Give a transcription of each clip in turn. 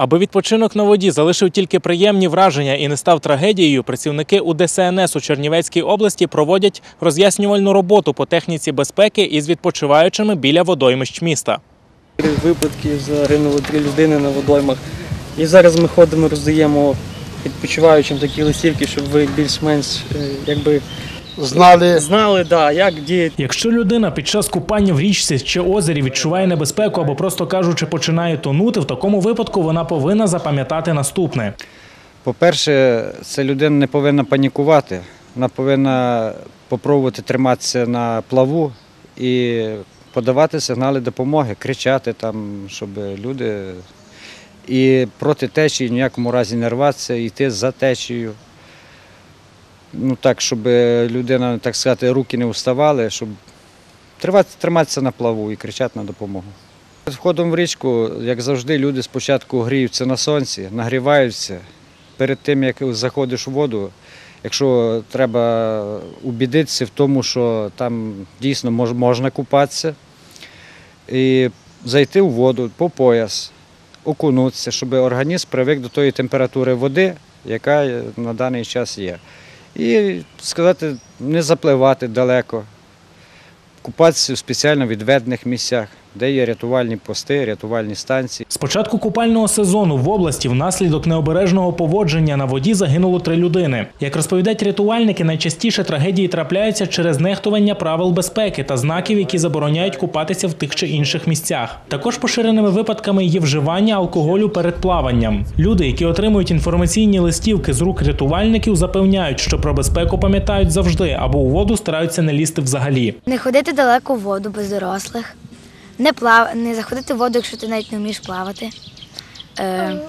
Аби відпочинок на воді залишив тільки приємні враження і не став трагедією, працівники УДСНС у Чернівецькій області проводять роз'яснювальну роботу по техніці безпеки із відпочиваючими біля водоймищ міста. Випадків загинули три людини на водоймах. І зараз ми ходимо, роздаємо відпочиваючим такі листівки, щоб ви більш-менш е, якби знали. знали, да, як діяти. Якщо людина під час купання в річці чи озері відчуває небезпеку або просто кажучи починає тонути, в такому випадку вона повинна запам'ятати наступне. По-перше, ця людина не повинна панікувати, вона повинна спробувати триматися на плаву і подавати сигнали допомоги, кричати там, щоб люди і проти течії в ніякому разі не рватися, йти за течією. Ну так, щоб людина, так сказати, руки не вставали, щоб триматися на плаву і кричати на допомогу. Входом в річку, як завжди, люди спочатку гріються на сонці, нагріваються. Перед тим, як заходиш у воду, якщо треба убідитися в тому, що там дійсно можна купатися, і зайти в воду по пояс, окунутися, щоб організм привик до тої температури води, яка на даний час є. І сказати, не запливати далеко, купатися в спеціально відведених місцях, де є рятувальні пости, рятувальні станції. З початку купального сезону в області внаслідок необережного поводження на воді загинуло три людини. Як розповідають рятувальники, найчастіше трагедії трапляються через нехтування правил безпеки та знаків, які забороняють купатися в тих чи інших місцях. Також поширеними випадками є вживання алкоголю перед плаванням. Люди, які отримують інформаційні листівки з рук рятувальників, запевняють, що про безпеку пам'ятають завжди або у воду стараються не лізти взагалі. Не ходити далеко в воду без дорослих, не плав... не заходити в воду, якщо ти навіть не вмієш плавати. Е...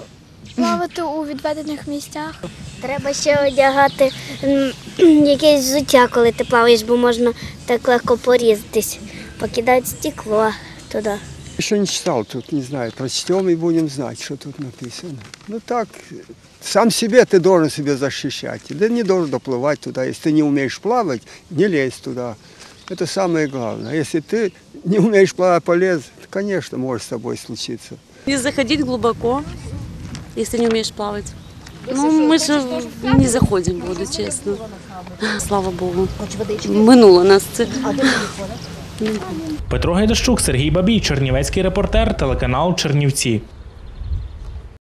Плавати у відведених місцях. Треба ще одягати м, якесь взуття, коли ти плаваєш, бо можна так легко порізатись. Покидати стекло туди. Еще не читал, тут не знаю. Прочтем и будем знать, что тут написано. Ну так, сам себе ты должен себя защищать. Ты не должен доплывать туда. Если ты не умеешь плавать, не лезь туда. Это самое главное. Если ты не умеешь плавать, полез, то, конечно, может с тобой случиться. Не заходить глубоко, если не умеешь плавать. Ну, мы же не заходим буду чесно. честно. Слава Богу. Минуло нас це. Петро Гайдащук, Сергій Бабій, Чернівецький репортер, телеканал Чернівці.